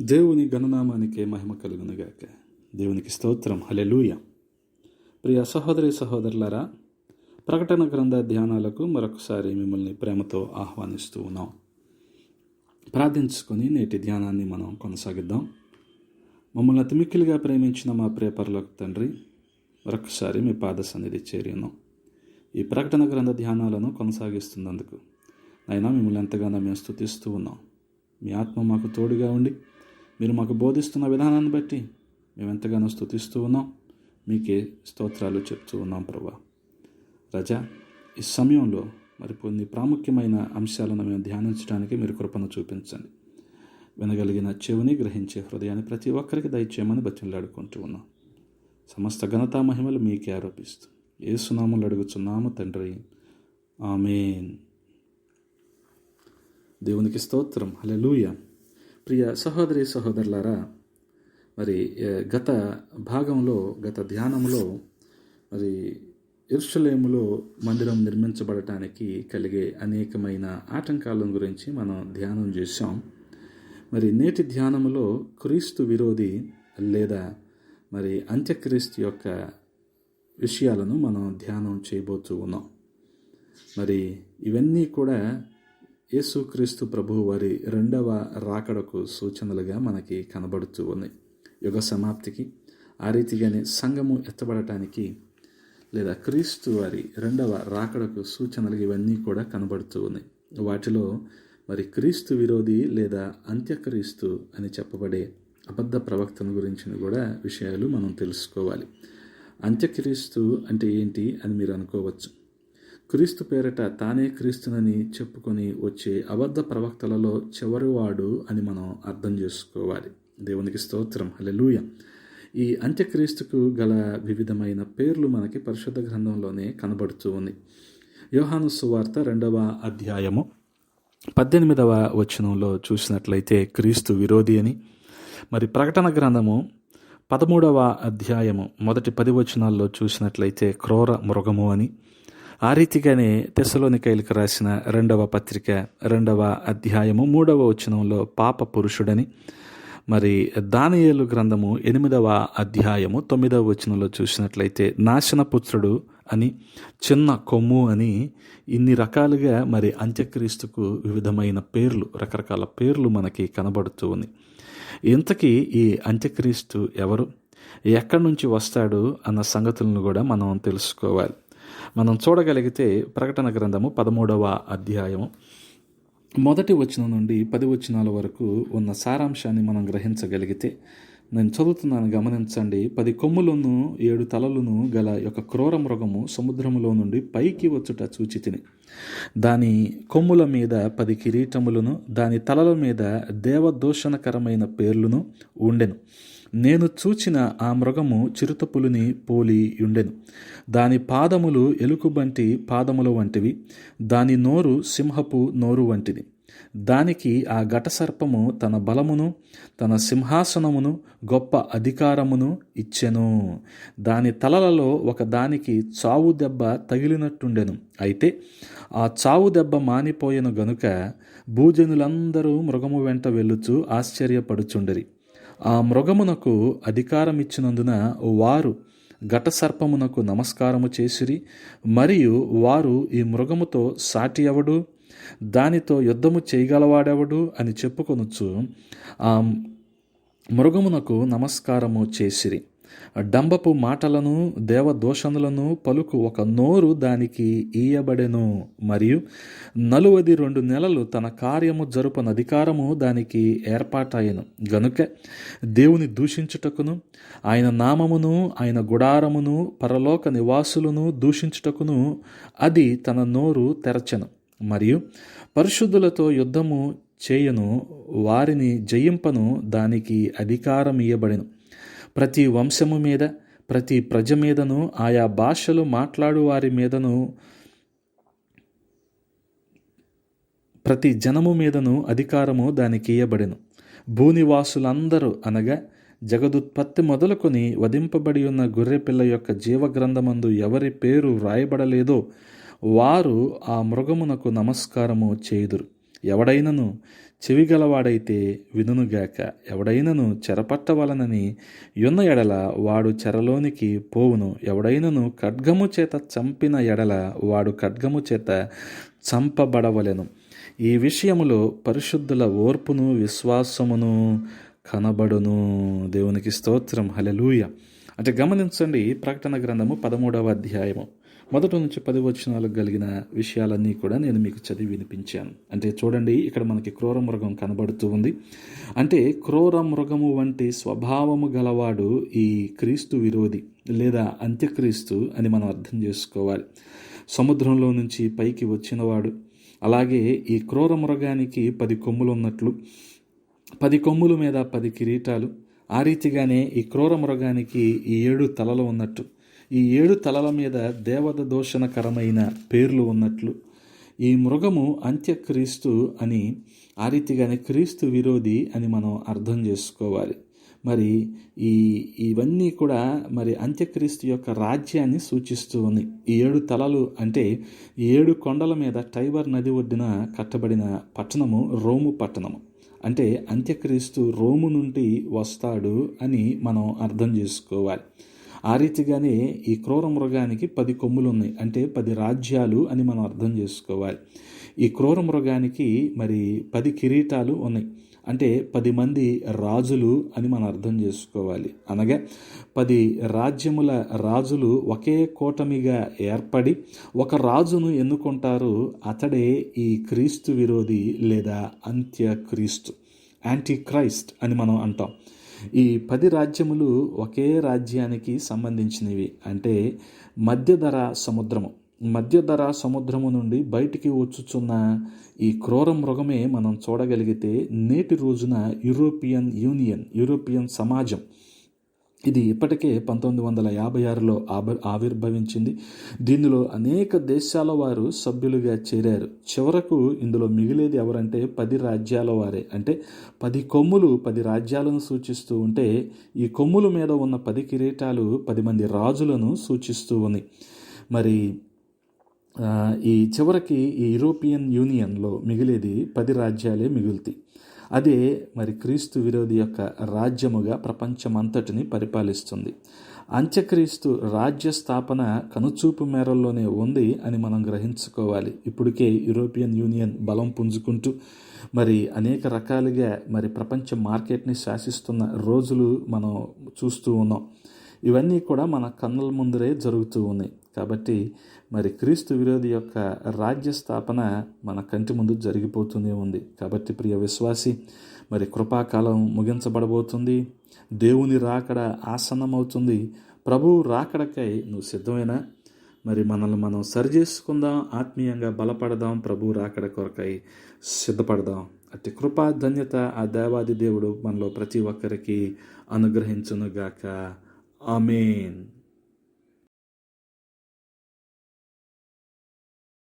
దేవుని గణనామానికే మహిమ కలుగునుగాక దేవునికి స్తోత్రం. హలెలూయ ప్రియ సహోదరి సహోదరులారా ప్రకటన గ్రంథ ధ్యానాలకు మరొకసారి మిమ్మల్ని ప్రేమతో ఆహ్వానిస్తూ ఉన్నాం. ప్రార్థించుకొని నేటి ధ్యానాన్ని మనం కొనసాగిద్దాం. మమ్మల్ని అతిమిక్కిలుగా ప్రేమించిన మా ప్రియ తండ్రి మరొకసారి మీ పాద సన్నిధి చేరినాం ఈ ప్రకటన గ్రంథ ధ్యానాలను కొనసాగిస్తున్నందుకు అయినా మిమ్మల్ని ఎంతగానో మేము స్థుతిస్తూ ఉన్నాం. మీ ఆత్మ మాకు తోడుగా ఉండి మీరు మాకు బోధిస్తున్న విధానాన్ని బట్టి మేము ఎంతగానో స్థుతిస్తూ ఉన్నాం. మీకే స్తోత్రాలు చెప్తూ ఉన్నాం ప్రభా. రజా ఈ సమయంలో మరి కొన్ని ప్రాముఖ్యమైన అంశాలను మేము ధ్యానించడానికి మీరు కృపను చూపించండి. వినగలిగిన చెవిని గ్రహించే హృదయాన్ని ప్రతి ఒక్కరికి దయచేయమని బతిలాడుకుంటూ ఉన్నాం. సమస్త ఘనతా మహిమలు మీకే ఆరోపిస్తూ ఏ సునాములు అడుగుచున్నాము తండ్రి. ఆమెన్. దేవునికి స్తోత్రం. హలెలూయ ప్రియ సహోదరి సహోదరులారా మరి గత భాగంలో గత ధ్యానంలో మరి ఇర్షలేములో మందిరం నిర్మించబడటానికి కలిగే అనేకమైన ఆటంకాలను గురించి మనం ధ్యానం చేశాం. మరి నేటి ధ్యానములో క్రీస్తు విరోధి లేదా మరి అంత్యక్రీస్తు యొక్క విషయాలను మనం ధ్యానం చేయబోతూ ఉన్నాం. మరి ఇవన్నీ కూడా యేసుక్రీస్తు ప్రభువు వారి రెండవ రాకడకు సూచనలుగా మనకి కనబడుతూ ఉన్నాయి యుగ సమాప్తికి ఆ రీతిగానే సంఘము ఎత్తబడటానికి లేదా క్రీస్తు వారి రెండవ రాకడకు సూచనలు ఇవన్నీ కూడా కనబడుతూ ఉన్నాయి వాటిలో మరి క్రీస్తు విరోధి లేదా అంత్యక్రీస్తు అని చెప్పబడే అబద్ధ ప్రవక్తను గురించిన కూడా విషయాలు మనం తెలుసుకోవాలి. అంత్యక్రీస్తు అంటే ఏంటి అని మీరు అనుకోవచ్చు. క్రీస్తు పేరిట తానే క్రీస్తునని చెప్పుకొని వచ్చే అబద్ధ ప్రవక్తలలో చివరివాడు అని మనం అర్థం చేసుకోవాలి. దేవునికి స్తోత్రం. హలెలూయ ఈ అంత్యక్రీస్తుకు గల వివిధమైన పేర్లు మనకి పరిశుద్ధ గ్రంథంలోనే కనబడుతూ ఉంది. యోహాను సువార్త రెండవ అధ్యాయము పద్దెనిమిదవ వచనంలో చూసినట్లయితే క్రీస్తు విరోధి అని మరి ప్రకటన గ్రంథము పదమూడవ అధ్యాయము మొదటి పది వచనాల్లో చూసినట్లయితే క్రోర మృగము అని ఆ రీతిగానే తెసలోనికైలకు రాసిన రెండవ పత్రిక రెండవ అధ్యాయము మూడవ వచనంలో పాప పురుషుడని మరి దానియేలు గ్రంథము ఎనిమిదవ అధ్యాయము తొమ్మిదవ వచనంలో చూసినట్లయితే నాశనపుత్రుడు అని చిన్న కొమ్ము అని ఇన్ని రకాలుగా మరి అంత్యక్రీస్తుకు వివిధమైన పేర్లు రకరకాల పేర్లు మనకి కనబడుతూ ఉంది. ఇంతకీ ఈ అంత్యక్రీస్తు ఎవరు? ఎక్కడి నుంచి వస్తాడు? అన్న సంగతులను కూడా మనం తెలుసుకోవాలి. మనం చూడగలిగితే ప్రకటన గ్రంథము పదమూడవ అధ్యాయము. మొదటి వచనం నుండి పది వచనాల వరకు ఉన్న సారాంశాన్ని మనం గ్రహించగలిగితే నేను చదువుతున్నాను గమనించండి. పది కొమ్ములను ఏడు తలలను గల యొక్క క్రూర మృగము సముద్రములో నుండి పైకి వచ్చుట చూచి తిని దాని కొమ్ముల మీద పది కిరీటములను దాని తలల మీద దేవదూషణకరమైన పేర్లను ఉండెను. నేను చూచిన ఆ మృగము చిరుతపులిని పోలి ఉండెను దాని పాదములు ఎలుకబంటి పాదముల వంటివి దాని నోరు సింహపు నోరు వంటిది. దానికి ఆ ఘటసర్పము తన బలమును తన సింహాసనమును గొప్ప అధికారమును ఇచ్చెను. దాని తలలలో ఒక దానికి చావు దెబ్బ తగిలినట్టుండెను. అయితే ఆ చావు దెబ్బ మానిపోయెను గనుక భూజనులందరూ మృగము వెంట వెళ్ళుచు ఆశ్చర్యపడుచుండరి. ఆ మృగమునకు అధికారమిచ్చినందున వారు ఘటసర్పమునకు నమస్కారము చేసిరి మరియు వారు ఈ మృగముతో సాటి ఎవడు దానితో యుద్ధము చేయగలవాడెవడు అని చెప్పుకొనొచ్చు ఆ మృగమునకు నమస్కారము చేసిరి. డంబపు మాటలను దేవదోషములను పలుకు ఒక నోరు దానికి ఈయబడెను. మరియు నలువది రెండు నెలలు తన కార్యము జరుపన అధికారము దానికి ఏర్పాటయ్యను. గనుక దేవుని దూషించుటకును ఆయన నామమును ఆయన గుడారమును పరలోక నివాసులను దూషించుటకును అది తన నోరు తెరచెను. మరియు పరిశుద్ధులతో యుద్ధము చేయను వారిని జయింపను దానికి అధికారం ఇయ్యబడెను ప్రతి వంశము మీద ప్రతి ప్రజ మీదను ఆయా భాషలు మాట్లాడు వారి మీదను ప్రతి జనము మీదను అధికారము దానికి ఇయ్యబడెను. భూనివాసులందరూ అనగా జగదుత్పత్తి మొదలుకొని వధింపబడి ఉన్న గొర్రెపిల్ల యొక్క జీవగ్రంథమందు ఎవరి పేరు వ్రాయబడలేదో వారు ఆ మృగమునకు నమస్కారము చేయుదురు. ఎవడైనను చెవిగలవాడైతే వినుగాక ఎవడైనను చెరపట్టవలనని యున్న ఎడల వాడు చెరలోనికి పోవును ఎవడైనను ఖడ్గము చేత చంపిన ఎడల వాడు ఖడ్గము చేత చంపబడవలెను. ఈ విషయములో పరిశుద్ధుల ఓర్పును విశ్వాసమును కనబడును. దేవునికి స్తోత్రం. హలెలూయ అంటే గమనించండి ప్రకటన గ్రంథము పదమూడవ అధ్యాయము. మొదటి నుంచి పది వచనాలకు కలిగిన విషయాలన్నీ కూడా నేను మీకు చదివి వినిపించాను. అంటే చూడండి ఇక్కడ మనకి క్రూర మృగం కనబడుతూ ఉంది. అంటే క్రూర మృగము వంటి స్వభావము గలవాడు ఈ క్రీస్తు విరోధి లేదా అంత్యక్రీస్తు అని మనం అర్థం చేసుకోవాలి. సముద్రంలో నుంచి పైకి వచ్చినవాడు అలాగే ఈ క్రూర మృగానికి పది కొమ్ములు ఉన్నట్లు పది కొమ్ముల మీద పది కిరీటాలు ఆ రీతిగానే ఈ క్రూర మృగానికి ఈ ఏడు తలలు ఉన్నట్టు. ఈ ఏడు తలల మీద దేవత దోషణకరమైన పేర్లు ఉన్నట్లు ఈ మృగము అంత్యక్రీస్తు అని ఆ రీతిగానే క్రీస్తు విరోధి అని మనం అర్థం చేసుకోవాలి. మరి ఈ ఇవన్నీ కూడా మరి అంత్యక్రీస్తు యొక్క రాజ్యాన్ని సూచిస్తూ ఉంది. ఈ ఏడు తలలు అంటే ఈ ఏడు కొండల మీద టైబర్ నది ఒడ్డున కట్టబడిన పట్టణము రోము పట్టణము. అంటే అంత్యక్రీస్తు రోము నుండి వస్తాడు అని మనం అర్థం చేసుకోవాలి. ఆ రీతిగానే ఈ క్రూర మృగానికి పది కొమ్ములు ఉన్నాయి అంటే పది రాజ్యాలు అని మనం అర్థం చేసుకోవాలి. ఈ క్రూర మృగానికి మరి పది కిరీటాలు ఉన్నాయి. అంటే పది మంది రాజులు అని మనం అర్థం చేసుకోవాలి. అనగా పది రాజ్యముల రాజులు ఒకే కూటమిగా ఏర్పడి ఒక రాజును ఎన్నుకుంటారు అతడే ఈ క్రీస్తు విరోధి లేదా అంత్య క్రీస్తు యాంటీ క్రైస్ట్ అని మనం అంటాం. ఈ పది రాజ్యములు ఒకే రాజ్యానికి సంబంధించినవి. అంటే మధ్యధర సముద్రము. మధ్యధర సముద్రము నుండి బయటికి వచ్చుచున్న ఈ క్రూర మృగమే మనం చూడగలిగితే నేటి రోజున యూరోపియన్ యూనియన్ యూరోపియన్ సమాజం. ఇది ఇప్పటికే పంతొమ్మిది వందల యాభై ఆరులో ఆవిర్భవించింది. దీనిలో అనేక దేశాల వారు సభ్యులుగా చేరారు. చివరకు ఇందులో మిగిలేది ఎవరంటే పది రాజ్యాల వారే. అంటే పది కొమ్ములు పది రాజ్యాలను సూచిస్తూ ఉంటే ఈ కొమ్ముల మీద ఉన్న పది కిరీటాలు పది మంది రాజులను సూచిస్తూ ఉంది. మరి ఈ చివరికి ఈ యూరోపియన్ యూనియన్లో మిగిలేది పది రాజ్యాలే మిగులుతాయి. అదే మరి క్రీస్తు విరోధి యొక్క రాజ్యముగా ప్రపంచమంతటిని పరిపాలిస్తుంది. అంత్యక్రీస్తు రాజ్య స్థాపన కనుచూపు మేరల్లోనే ఉంది అని మనం గ్రహించుకోవాలి. ఇప్పటికే యూరోపియన్ యూనియన్ బలం పుంజుకుంటూ మరి అనేక రకాలుగా మరి ప్రపంచ మార్కెట్ని శాసిస్తున్న రోజులు మనం చూస్తూ ఉన్నాం. ఇవన్నీ కూడా మన కన్నుల ముందరే జరుగుతూ ఉన్నాయి. కాబట్టి మరి క్రీస్తు విరోధి యొక్క రాజ్య స్థాపన మన కంటి ముందు జరిగిపోతూనే ఉంది. కాబట్టి ప్రియ విశ్వాసి మరి కృపాకాలం ముగించబడబోతుంది. దేవుని రాకడ ఆసన్నమవుతుంది. ప్రభు రాకడకై నువ్వు సిద్ధమైనా? మరి మనల్ని మనం సరి చేసుకుందాం ఆత్మీయంగా బలపడదాం ప్రభు రాకడ కొరకై సిద్ధపడదాం. అతి కృపా ధన్యత ఆ దేవాది దేవుడు మనలో ప్రతి ఒక్కరికి అనుగ్రహించునుగాక. ఆమెన్